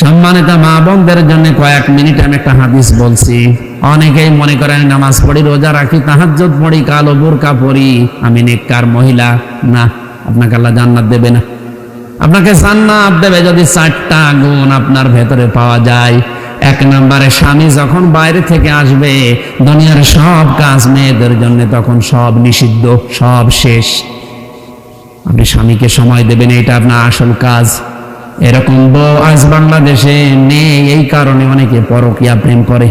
সম্মানিত মা বোনদের জন্য কয়েক মিনিট আমি একটা হাদিস বলছি। অনেকেই মনে করেন নামাজ পড়ি, রোজা রাখি, তাহাজ্জুদ পড়ি, কালো বোরকা পড়ি আমি নেককার মহিলা। না, আপনাকে আল্লাহ জান্নাত দেবে না। আপনাকে জান্নাত দেবে যদি চারটা গুণ আপনার ভেতরে পাওয়া যায়। এক নম্বরে, স্বামী যখন বাইরে থেকে আসবে, দুনিয়ার সব কাজ মেয়েদের জন্য তখন সব নিষিদ্ধ, সব শেষ। আপনি স্বামীকে সময় দেবেন, এটা আপনার আসল কাজ। এরকম বউ আজ বাংলাদেশে নেই, এই কারণে অনেকে পরকিয়া প্রেম করে।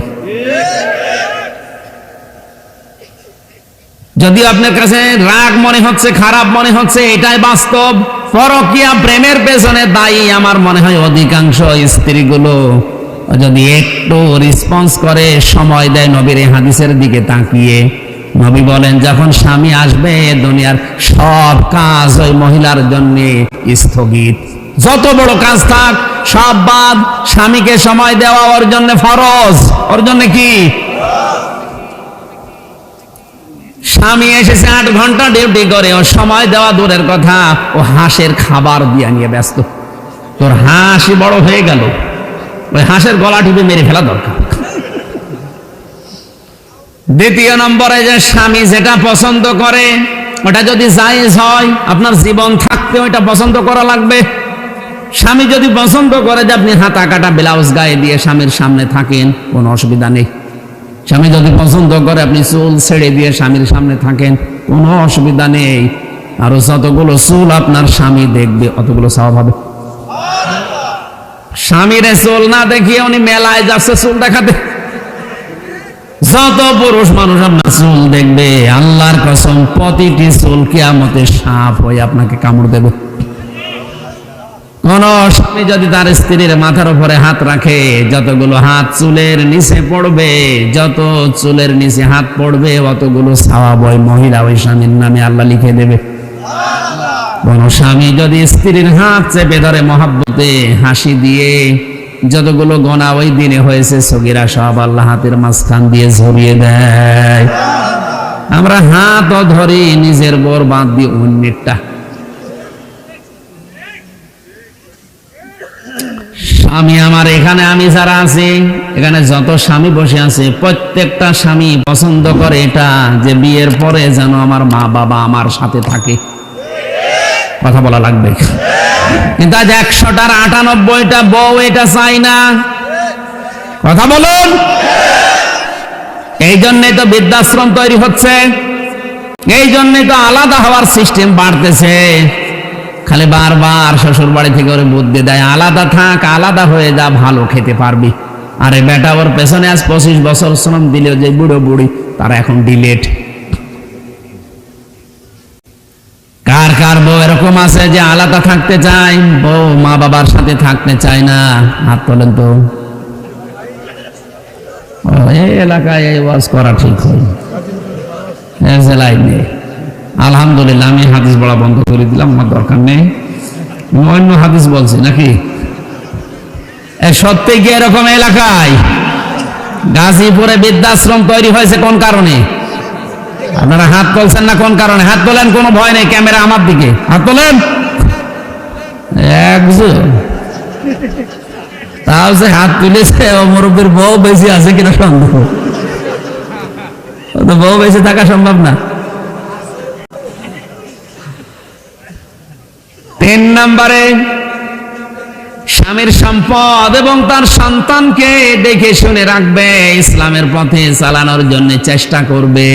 যদি আপনার কাছে রাগ মনে হচ্ছে, খারাপ মনে হচ্ছে, এটাই বাস্তব। পরকিয়া প্রেমের পেছনে দায়ী আমার মনে হয় অধিকাংশ স্ত্রীগুলো। যদি একটু রেসপন্স করে, সময় দেয় নবীর হাদিসের দিকে তাকিয়ে। নবী বলেন, যখন স্বামী আসবে, দুনিয়ার সব কাজ ওই মহিলার জন্য স্থগিত। যত বড় কাজ থাক, সব বাদ স্বামীকে সময় দেওয়া ওর জন্য ফরজ। ওর জন্য কি? স্বামী এসেছে আট ঘণ্টা ডিউটি করে ও সময় দেওয়া দূরের কথা। ও হাঁসের খাবার দিয়ে নিয়ে ব্যস্ত। তোর হাঁসই বড় হয়ে গেল। ওই হাঁসের গলা টিপে মেরে ফেলা দরকার। দ্বিতীয় নম্বরে যে স্বামী যেটা পছন্দ করে, ওটা যদি জায়েজ হয়, আপনার জীবন থাকতে ওইটা পছন্দ করা লাগবে। স্বামী যদি পছন্দ করে যে আপনি হাতা কাটা ব্লাউজ গায়ে দিয়ে স্বামীর সামনে থাকেন, কোনো অসুবিধা নেই। স্বামী যদি পছন্দ করে আপনি চুল ছেড়ে দিয়ে স্বামীর সামনে থাকেন, কোনো অসুবিধা নেই। আর যতগুলো চুল আপনার স্বামী দেখবে, অতগুলো স্বভাব হবে। স্বামীর চুল না দেখিয়ে উনি মেলায় যাচ্ছে চুল দেখাতে। যত পুরুষ মানুষ আপনার চুল দেখবে, আল্লাহর কসম, প্রতিটি চুল কিয়ামতে সাপ হয়ে আপনাকে কামড় দেবে। কোন স্বামী যদি তার স্ত্রীর মাথার উপরে হাত রাখে, যতগুলো হাত চুলের নিচে পড়বে, যত চুলের নিচে হাত পড়বে, অতগুলো ওই মহিলা ওই স্বামীর নামে আল্লাহ লিখে দেবে। কোন স্বামী যদি স্ত্রীর হাত চেপে ধরে মহাব্বতে হাসি দিয়ে, যতগুলো গোনা ওই দিনে হয়েছে, সগিরা সব আল্লাহ হাতের মাঝখান দিয়ে ঝরিয়ে দেয়। আমরা হাতও ধরি, নিজের বোর বাদ দিয়ে অন্যেরটা। স্বামী আমার, এখানে আমি যারা আছি, এখানে যত স্বামী বসে আছে, প্রত্যেকটা স্বামী পছন্দ করে এটা যে বিয়ের পরে যেন আমার মা বাবা আমার সাথে থাকে। কথা বলা লাগবে? কিন্তু আজ একশোটার আটানব্বইটা বউ এটা চাই না। কথা বলুন। এই জন্যই তো বৃদ্ধাশ্রম তৈরি হচ্ছে। এই জন্যই তো আলাদা হওয়ার সিস্টেম বাড়তেছে। খালি বারবার শ্বশুর বাড়ি থেকে ওরে বুদ্ধি দেয়, আলাদা থাক, আলাদা হয়ে যা, ভালো খেতে পারবি। আরে বেটা, ওর পেছনে আজ পঁচিশ বছর শ্রম দিলেও যে বুড়ো বুড়ি, তারা এখন ডিলেট। কার কার বউ এরকম আছে যে আলাদা থাকতে চায়? বউ মা বাবার সাথে থাকতে চায় না। হাত তোলেন তো। এই এলাকায় এই ওয়াজ করা ঠিক হয়। জেলায় নেই আলহামদুলিল্লাহ, আমি হাদিস বলা বন্ধ করে দিলাম, আমার দরকার নেই। অন্য হাদিস বলছি নাকি? সত্যি কি এরকম এলাকায়? গাজীপুরে বৃদ্ধাশ্রম তৈরি হয়েছে কোন কারণে? আপনারা হাত তুলছেন না কোন কারণে? হাত তোলেন, কোনো ভয় নেই, ক্যামেরা আমার দিকে। হাত তোলেন। তাও যে হাত তুলেছে মুরব্বীর বউ বেশি আছে কিনা সন্দেহ। বউ বেশি থাকা সম্ভব না। তিন নম্বরে, স্বামীর সম্পদ এবং তার সন্তানকে দেখে শুনে রাখবে, ইসলামের পথে চালানোর জন্য চেষ্টা করবে।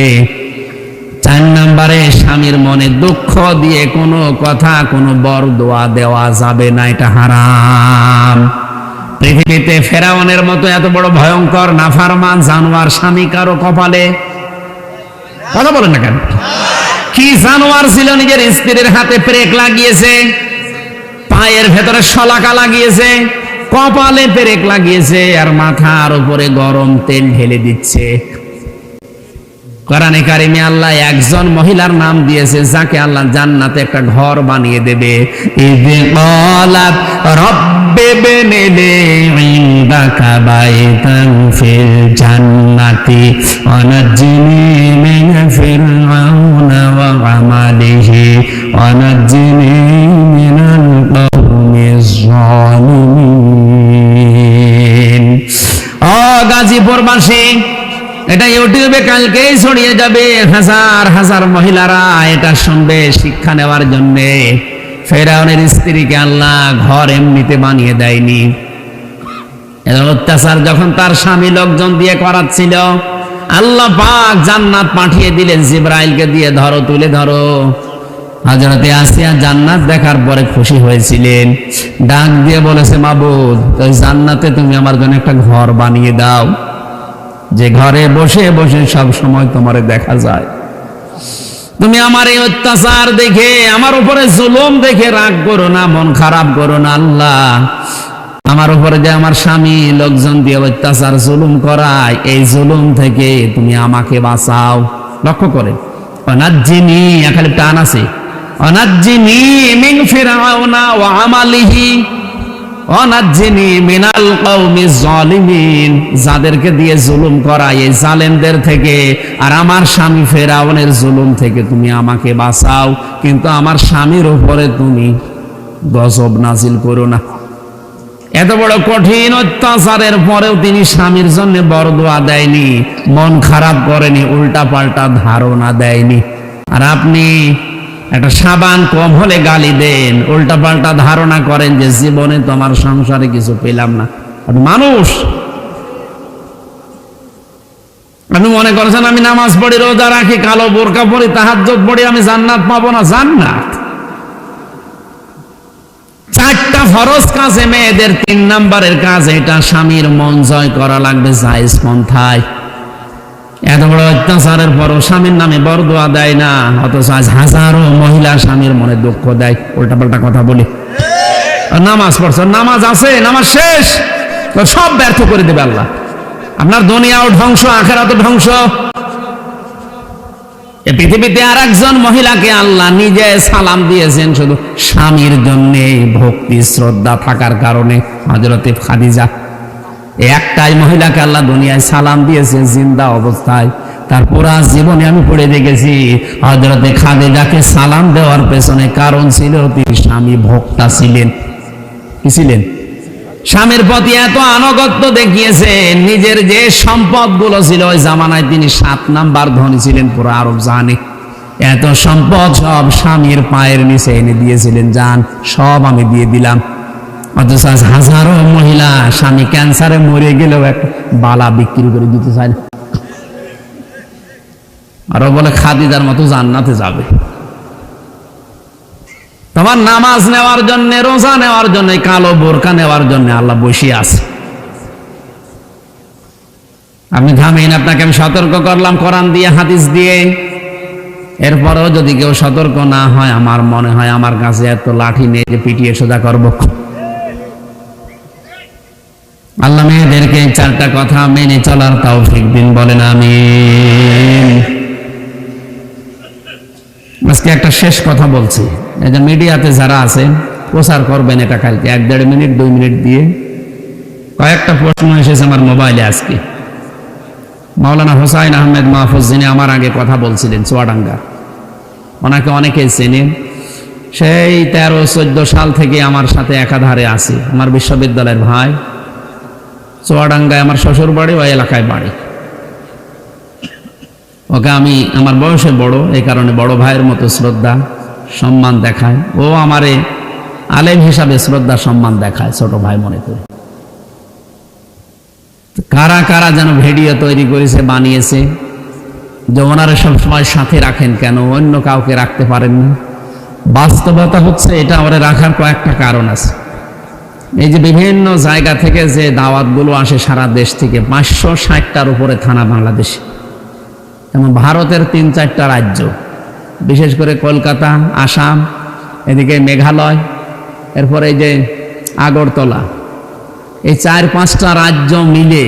চার নম্বরে, স্বামীর মনে দুঃখ দিয়ে কোনো কথা, কোনো বর দোয়া দেওয়া যাবে না, এটা হারাম। পৃথিবীতে ফেরাউনের মতো এত বড় ভয়ঙ্কর, নাফারমান জানোয়ার স্বামী কারও কপালে? কথা বলেন না কেন? কি জানোয়ার ছিল? নিজের স্ত্রীর হাতে প্রেক লাগিয়েছে। পায়ের ভেতরে শলাকা লাগিয়েছে, কপালে পেরেক লাগিয়েছে আর মাথার উপরে গরম তেল ঢেলে দিচ্ছে। কোরআনে কারিমে আল্লাহ একজন মহিলার নাম দিয়েছে, যাকে আল্লাহ জান্নাতে একটা ঘর বানিয়ে দেবে। ইদে ক্বালাত খবরবাসী এটা ইউটিউবে কালকেই ছড়িয়ে যাবে। হাজার হাজার মহিলারা এটা শুনবে শিক্ষা নেওয়ার জন্যে। ফেরাউনের স্ত্রীকে আল্লাহ ঘর এমনিতে বানিয়ে দেয়নি। অত্যাচার যখন তার স্বামী লোকজন দিয়ে করাচ্ছিল, আল্লাহ পাক জান্নাত পাঠিয়ে দিলেন, জিব্রাইলকে দিয়ে, ধরো, তুলে ধরো। হজরতে আসিয়া জান্নাত দেখার পরে খুশি হয়েছিলেন। ডাক দিয়ে বলেছে, মাবুদ জান্নাতে তুমি আমার জন্য একটা ঘর বানিয়ে দাও। যে ঘরে বসে বসে সব সময় তোমারে দেখা যায়। তুমি আমার এই অত্যাচার দেখে, আমার উপরে জুলুম দেখে রাগ করো না, মন খারাপ করো না, আল্লাহ। আমার উপরে যে আমার স্বামী লোকজন দিয়ে অত্যাচার, জুলুম করায়, এই জুলুম থেকে তুমি আমাকে বাঁচাও। লক্ষ্য করে, অনাজ্জিনি খালি টান আছে, অনাজ্জিনি মিন ফিরাউনা ওয়া আমালিহি। যাদেরকে দিয়ে জুলুম করায় এই জালেমদের থেকে, আর আমার স্বামী ফেরাউনের জুলুম থেকে তুমি আমাকে বাঁচাও, কিন্তু আমার স্বামীর উপরে তুমি গজব নাজিল করো না। এত বড় কঠিন অত্যাচারের পরেও তিনি স্বামীর জন্য বড় দোয়া দেয়নি, মন খারাপ করেনি উল্টা পাল্টা ধারণা দেয়নি। আর আপনি একটা সাবান কম হলে গালি দেন, উল্টা পাল্টা ধারণা করেন যে জীবনে তোমার সংসারে কিছু পেলাম না। মানুষ। আপনি মনে করছেন আমি নামাজ পড়ি, রোজা রাখি, কালো বোরকা পড়ি তাহাজ্জত পড়ি, আমি জান্নাত পাবো না? জান্নাত। চারটা ফরজ কাজে, মেয়েদের তিন নাম্বারের কাজ, এটা স্বামীর মন জয় করা লাগবে জায়েজ পন্থায়। এত বড় অত্যাচারের পরও স্বামীর নামে বরদোয়া দেয় না, অথচ আজ হাজারো মহিলা স্বামীর মনে দুঃখ দেয়। উল্টা পাল্টা কথা বলি। নামাজ পড়ছ, নামাজ আছে, নামাজ শেষ। সব ব্যর্থ করে দেবে আল্লাহ। আপনার দুনিয়াও ধ্বংস, আখেরাতও ধ্বংস। এ পৃথিবীতে আর একজন মহিলাকে আল্লাহ নিজে সালাম দিয়েছেন শুধু স্বামীর জন্য ভক্তি, শ্রদ্ধা থাকার কারণে। হজরতে খাদিজা একটাই মহিলাকে আল্লাহ দুনিয়ায় সালাম দিয়েছে, জিন্দা অবস্থায়। তার পুরা জীবনে আমি পড়ে দেখেছি হজরতে খাদিজাকে সালাম দেওয়ার পেছনে কারণ ছিল তিনি স্বামী ভক্তা ছিলেন। কি ছিলেন? স্বামীর প্রতি এত আনুগত্য দেখিয়েছে, নিজের যে সম্পদগুলো ছিল, ওই জামানায় তিনি সাত নাম্বার ধনী ছিলেন, পুরো আরব জানে এত সম্পদ সব স্বামীর পায়ের নিচে এনে দিয়েছিলেন যান সব আমি দিয়ে দিলাম। অথচ হাজারো মহিলা স্বামী ক্যান্সারে মরে গেলেও এক বালা বিক্রি করে দিতে চায় না। আরও বলে, খাদিজার মতো জান্নাতে যাবে। তোমার নামাজ নেওয়ার জন্য, রোজা নেওয়ার জন্য, কালো বোরকা নেওয়ার জন্য আল্লাহ বসে আছে। আপনি থামেন আপনাকে আমি সতর্ক করলাম, কোরআন দিয়ে, হাদিস দিয়ে। এরপরেও যদি কেউ সতর্ক না হয়, আমার মনে হয় আমার কাছে এত লাঠি নিয়ে পিটিয়ে সোজা করব। আল্লাহ মেয়েদেরকে এই চারটা কথা মেনে চলার তাও দিন, বলেন আমি আজকে একটা শেষ কথা বলছি। যে মিডিয়াতে যারা আছেন প্রচার করবেন এটা কালকে, এক দেড় মিনিট, দুই মিনিট দিয়ে। কয়েকটা প্রশ্ন এসেছে আমার মোবাইলে আজকে। মাওলানা হোসাইন আহমেদ মাহফুজ, যিনি আমার আগে কথা বলছিলেন চুয়াডাঙ্গা, ওনাকে অনেকেই চেনেন সেই তেরো, চোদ্দ সাল থেকে আমার সাথে একাধারে আছে, আমার বিশ্ববিদ্যালয়ের ভাই। চুয়াডাঙ্গায় আমার শ্বশুর বাড়ি ওই এলাকায় বাড়ি। ওকে আমি, আমার বয়সে বড়, এই কারণে বড় ভাইয়ের মতো শ্রদ্ধা, সম্মান দেখায়। ও আমারে আলেম হিসাবে শ্রদ্ধা, সম্মান দেখায়, ছোট ভাই মনে করি। কারা কারা যেন ভিডিও তৈরি করেছে, বানিয়েছে, যে ওনারা সবসময় সাথে রাখেন কেন? অন্য কাউকে রাখতে পারেন না বাস্তবতা হচ্ছে এটা, ওরা রাখার কয়েকটা কারণ আছে। এই যে বিভিন্ন জায়গা থেকে যে দাওয়াতগুলো আসে সারা দেশ থেকে, পাঁচশো ষাটটার উপরে থানা বাংলাদেশে। এবং ভারতের তিন চারটা রাজ্য, বিশেষ করে কলকাতা, আসাম, এদিকে মেঘালয়, এরপরে এই যে আগরতলা। এই চার পাঁচটা রাজ্য মিলে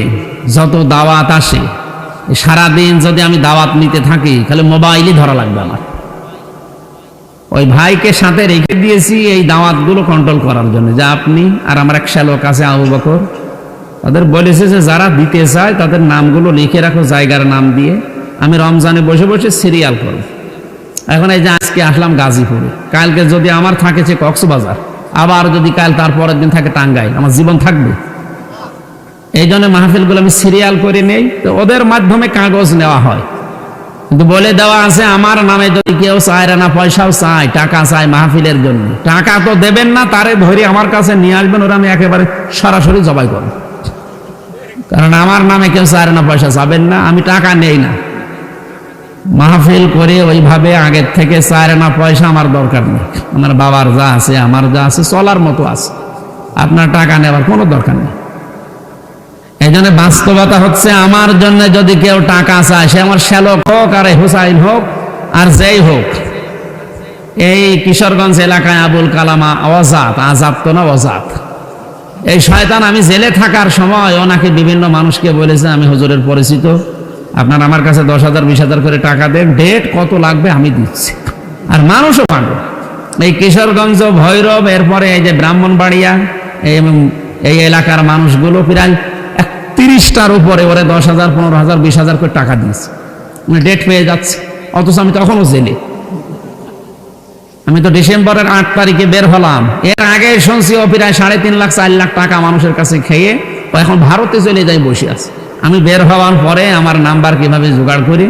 যত দাওয়াত আসে সারাদিন যদি আমি দাওয়াত নিতে থাকি, তাহলে মোবাইলই ধরা লাগবে আমার। ওই ভাইকে সাথে রেখে দিয়েছি এই দাওয়াতগুলো কন্ট্রোল করার জন্য। যে আপনি আর আমার এক শ্যালক আছে আবু বকর, তাদের বলেছে যে যারা দিতে চায় তাদের নামগুলো লিখে রাখো, জায়গার নাম দিয়ে। আমি রমজানে বসে বসে সিরিয়াল করব। এখন এই যে আজকে আসলাম গাজীপুরে। কালকে যদি আমার থাকেছে কক্সবাজার, আবার যদি কাল তার পরের দিন থাকে টাঙ্গাইল, আমার জীবন থাকবে। এই জন্য মাহফিলগুলো আমি সিরিয়াল করে নেই। তো ওদের মাধ্যমে কাগজ নেওয়া হয়। কিন্তু বলে দেওয়া আছে, আমার নামে যদি কেউ চায় না, পয়সাও চায়, টাকা চায় মাহফিলের জন্য। টাকা তো দেবেন না, তারে ধরে আমার কাছে নিয়ে আসবেন, ওরা আমি একেবারে সরাসরি জবাই করব। কারণ আমার নামে কেউ চায় না, পয়সা চাবেন না, আমি টাকা নেই না। মাহফিল করে ওইভাবে আগের থেকে চায় না, পয়সা আমার দরকার নেই। আমার বাবার যা আছে, আমার যা আছে, চলার মতো আছে। আপনার টাকা নেওয়ার কোনো দরকার নেই। জন্য বাস্তবতা হচ্ছে আমার জন্য যদি কেউ টাকা চায়, সে আমার শ্যালক হোক আর হুসাইন হোক আর যেই হোক। এই কিশোরগঞ্জ এলাকায় আবুল কালামা অজাত, আজাদ তো না অজাত? এই শয়তান আমি জেলে থাকার সময় ওনাকে বিভিন্ন মানুষকে বলেছে, আমি হুজুরের পরিচিত। আপনার আমার কাছে দশ হাজার, বিশ হাজার করে টাকা দেন, ডেট কত লাগবে আমি দিচ্ছি। আর মানুষও পাগল এই কিশোরগঞ্জ ভৈরব, এরপরে এই যে ব্রাহ্মণবাড়িয়া, এই এই এলাকার মানুষগুলো প্রায় তিরিশটার উপরে ওরে দশ হাজার পনেরো হাজার বিশ হাজার করে টাকা দিয়েছে। ডেট পেয়ে যাচ্ছে। অথচ আমি তখনও জেলে। আমি তো ডিসেম্বরের আট তারিখে বের হলাম। এর আগে শুনছি ও প্রায় সাড়ে তিন লাখ, চার লাখ টাকা মানুষের কাছে খেয়ে ও এখন ভারতে চলে যাই বসে আছে। আমি বের হওয়ার পরে আমার নাম্বার কীভাবে জোগাড় করি?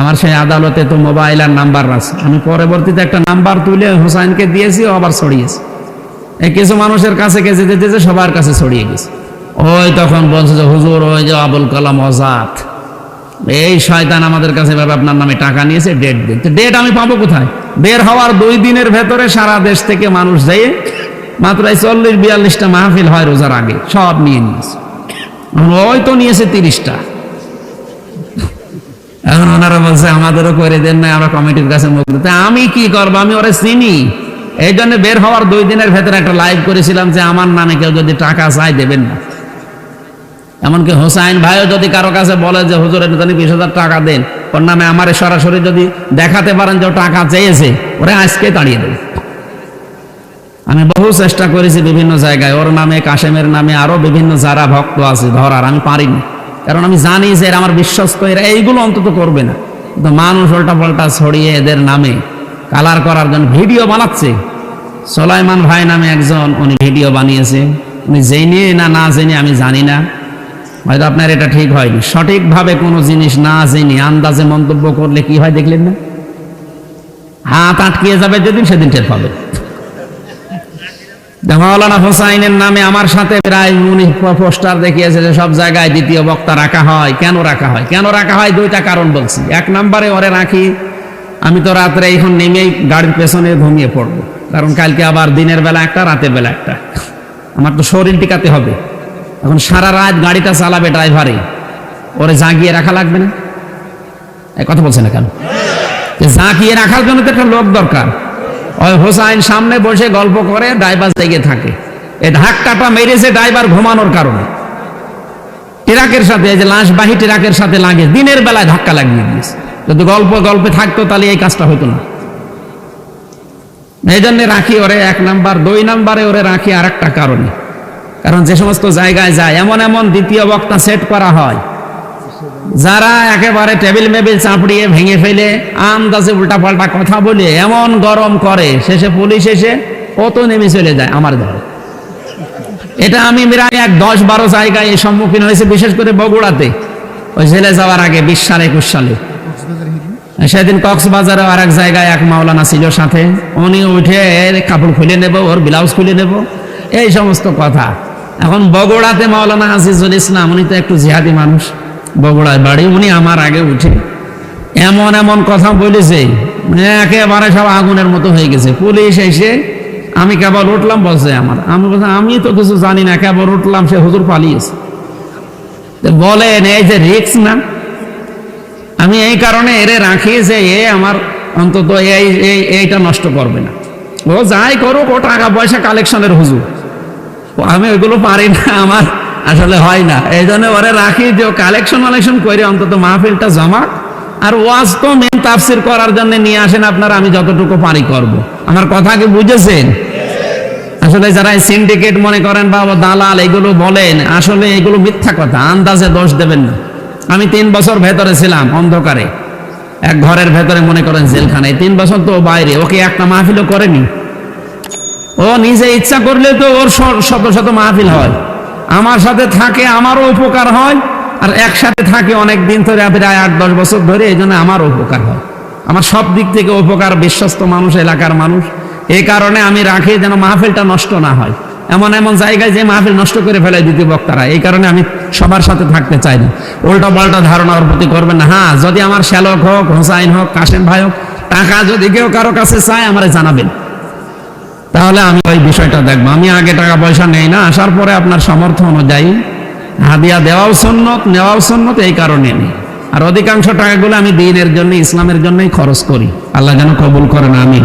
আমার সেই আদালতে তো মোবাইল আর নাম্বার আছে। আমি পরবর্তীতে একটা নাম্বার তুলে হুসাইনকে দিয়েছি, ও আবার ছড়িয়েছি। এই কিছু মানুষের কাছে গেছে যেতে সবার কাছে ছড়িয়ে গেছে। ওই তখন বলছে যে, হুজুর, ওই যে আবুল কালাম আজাদ এই শয়তান আমাদের কাছে ভাবে আপনার নামে টাকা নিয়েছে ডেট দিন তো ডেট আমি পাবো কোথায়? বের হওয়ার দুই দিনের ভেতরে সারা দেশ থেকে মানুষ যেয়ে মাত্র এই চল্লিশ, বিয়াল্লিশটা মাহফিল হয় রোজার আগে, সব নিয়ে নিয়েছে। ওই তো নিয়েছে তিরিশটা। এখন ওনারা বলছে, আমাদেরও করে দেন না আমরা কমিটির কাছে মুখ দিতে। আমি কি করব? আমি ওরা চিনি। এই জন্য বের হওয়ার দুই দিনের ভেতরে একটা লাইভ করেছিলাম যে, আমার নামে কেউ যদি টাকা চাই দেবেন না। এমনকি হোসাইন ভাইও যদি কারও কাছে বলে যে হুজুরের জানি বিশ হাজার টাকা দেন, ওর নামে আমার সরাসরি যদি দেখাতে পারেন যে টাকা চেয়েছে, ওরা আজকে তাড়িয়ে দেবে। আমি বহু চেষ্টা করেছি বিভিন্ন জায়গায়। ওর নামে, কাশেমের নামে আরও বিভিন্ন যারা ভক্ত আছে ধরার আমি পারিনি। কারণ আমি জানি যে এরা আমার বিশ্বস্ত, এরা এইগুলো অন্তত করবে না। কিন্তু মানুষ উল্টা পাল্টা ছড়িয়ে এদের নামে কালার করার জন্য ভিডিও বানাচ্ছে। সোলাইমান ভাই নামে একজন, উনি ভিডিও বানিয়েছে। উনি জেনে না না জেনে আমি জানি না। হয়তো আপনার এটা ঠিক হয়নি। সঠিকভাবে কোনো জিনিস না জেনে, আন্দাজে মন্তব্য করলে কি হয় দেখলেন না? হাত আটকিয়ে যাবে যেদিন সেদিন টের পাবে। মাওলানা হোসাইনের নামে আমার সাথে প্রায় উনি পোস্টার দেখিয়েছে যে সব জায়গায় দ্বিতীয় বক্তা রাখা হয়। কেন রাখা হয়? কেন রাখা হয়? দুইটা কারণ বলছি। এক নম্বরে ওরে রাখি, আমি তো রাত্রে এখন নেমেই গাড়ির পেছনে ঘুমিয়ে পড়ব। কারণ কালকে আবার দিনের বেলা একটা, রাতের বেলা একটা। আমার তো শরীর টিকাতে হবে। এখন সারা রাত গাড়িটা চালাবে ড্রাইভারে, ওরে জাগিয়ে রাখা লাগবে না? কথা বলছে না কেন? জাগিয়ে রাখার জন্য তো একটা লোক দরকার। ওই হোসাইন সামনে বসে গল্প করে, ড্রাইভার জেগে থাকে। এই ধাক্কাটা মেরেছে ড্রাইভার ঘুমানোর কারণে। ট্রাকের সাথে, এই যে লাশবাহী ট্রাকের সাথে লাগে, দিনের বেলায় ধাক্কা লাগিয়ে দিয়েছে। যদি গল্প গল্পে থাকতো, তাহলে এই কাজটা হতো না। এই জন্য রাখি ওরে এক নাম্বার, দুই নাম্বারে ওরে রাখি আর একটা কারণে। কারণ যে সমস্ত জায়গায় যায়, এমন এমন দ্বিতীয় বক্তা সেট করা হয়। যারা একেবারে টেবিল মেবিল চাপড়িয়ে ভেঙে ফেলে, আন্দাজে উল্টা পাল্টা কথা বলে, এমন গরম করে, শেষে পুলিশ এসে কত নেমে চলে যায় আমার ধরে এটা আমি প্রায় এক দশ বারো জায়গায় সম্মুখীন হয়েছে, বিশেষ করে বগুড়াতে। ওই জেলে যাওয়ার আগে, বিশ সালে, একুশ সালে। সেদিন কক্সবাজারে আর এক জায়গায় এক মাওলানা ছিল সাথে। উনি উঠে কাপড় খুলে নেব, ওর ব্লাউজ খুলে নেব, এই সমস্ত কথা। এখন বগুড়াতে মাওলানা আজিজুল ইসলাম, উনি তো একটু জিহাদি মানুষ। বগুড়ায় বাড়ি, উনি আমার আগে উঠে। এমন এমন কথা বলেছে, একেবারে সব আগুনের মতো হয়ে গেছে। পুলিশ এসে, আমি কেবল উঠলাম, বলছে আমার। আমি বলছি, আমি তো কিছু জানি না, কেবল উঠলাম, সে হুজুর পালিয়েছে। বলেন, এই যে রিক্স না? আমি এই কারণে এরে রাখি যে এ আমার অন্তত এই এই, এইটা নষ্ট করবে না। ও যাই করুক, ও টাকা পয়সা কালেকশনের হুজুর। আমি ওইগুলো পারি না, আমার আসলে হয় না। এই জন্য ওরে রাখি যে কালেকশন মালেকশন করে অন্তত মাহফিলটা জমা। আর ওয়াজ তো মেন তাফসির করার জন্য নিয়ে আসেন আপনারা, আমি যতটুকু পারি করব। আমার কথা কি বুঝেছেন? আসলে যারা সিন্ডিকেট মনে করেন বা দালাল, এগুলো বলেন, আসলে এগুলো মিথ্যা কথা, আন্দাজে দোষ দেবেন না। আমি তিন বছর ভেতরে ছিলাম অন্ধকারে, এক ঘরের ভেতরে মনে করেন জেলখানায়। তিন বছর তো বাইরে, ওকে একটা মাহফিলও করেনি। ও, নিজে ইচ্ছা করলে তো ওর শত শত মাহফিল হয়। আমার সাথে থাকে, আমারও উপকার হয়, আর একসাথে থাকে অনেক দিন ধরে, প্রায় আট, দশ বছর ধরে এই জন্য আমারও উপকার হয়। আমার সব দিক থেকে উপকার বিশ্বস্ত মানুষ, এলাকার মানুষ। এই কারণে আমি রাখি যেন মাহফিলটা নষ্ট না হয়। এমন এমন জায়গায় যে মাহফিল নষ্ট করে ফেলে দ্বিতীয় বক্তারা, এই কারণে আমি সবার সাথে থাকতে চাই না। উল্টা পাল্টা ধারণা ওর প্রতি করবেন না। হ্যাঁ যদি আমার শ্যালক হোক, হোসাইন হোক, কাশেম ভাই হোক, টাকা যদি কেউ কারও কাছে চায়, আমারে জানাবেন। তাহলে আমি ওই বিষয়টা দেখব। আমি আগে টাকা পয়সা নেই না, আসার পরে আপনার সামর্থ্য অনুযায়ী হাদিয়া দেওয়াও সন্ন্যত নেওয়াও সন্ন্যত এই কারণে নেই। আর অধিকাংশ টাকাগুলো আমি দিনের জন্য, ইসলামের জন্যই খরচ করি। আল্লাহ যেন কবুল করেন আমি